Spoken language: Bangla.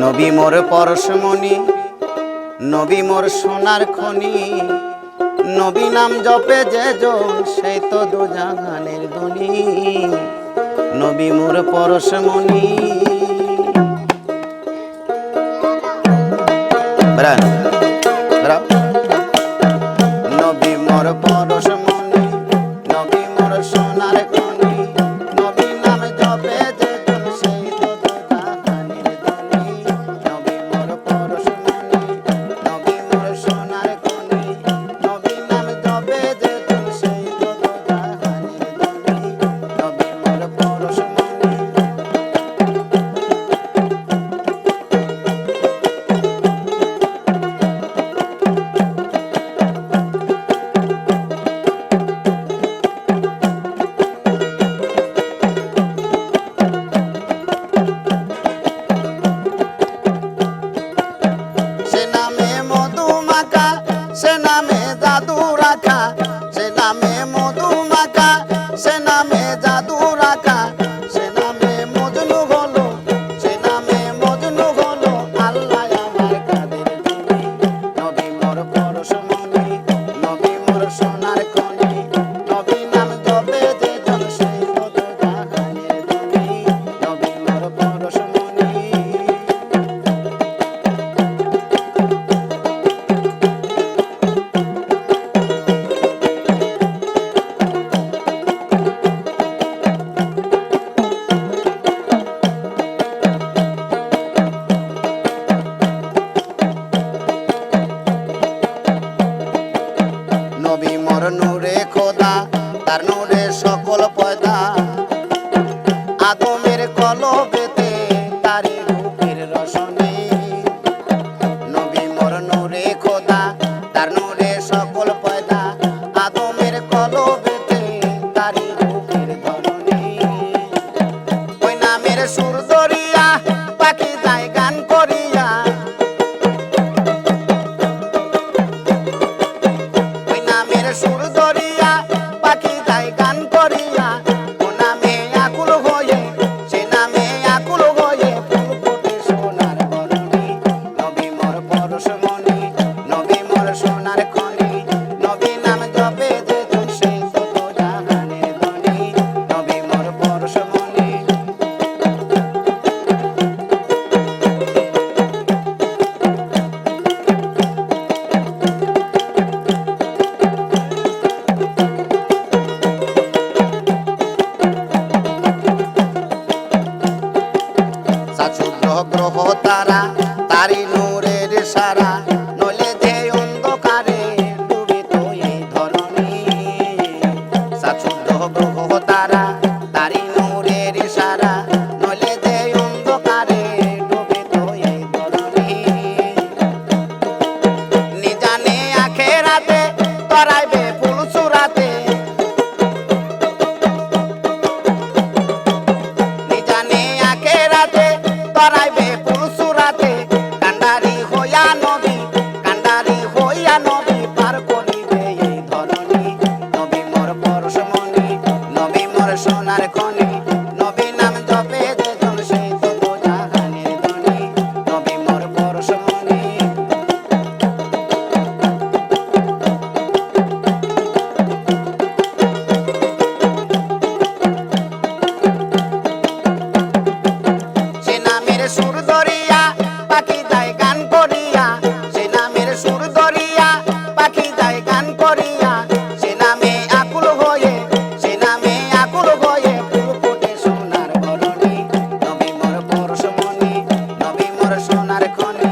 নবী মোর পরশমণি, নবী মোর সোনার খনি। নবী নাম জপে যে জন সে তো দুজাহানের ধনি। নবী মোর পরশমণি। নবী মোর পর নূরে খোদা তার নূরে সকল পয়দা। আদমের কলবেতে তারি সাচু গ্রহ গ্রহ তারা তারি নূরের সারা। সুর দরিয়া পাখি যায় গান করিয়া। সে নামের সুর দরিয়া পাখি যায় গান করিয়া। সে নামে আকুল হয়ে, সে নামে আকুল হয়ে ফুল ফুটে সোনার ঘরণি নবী মোর পরশমণি নবী সোনার খনি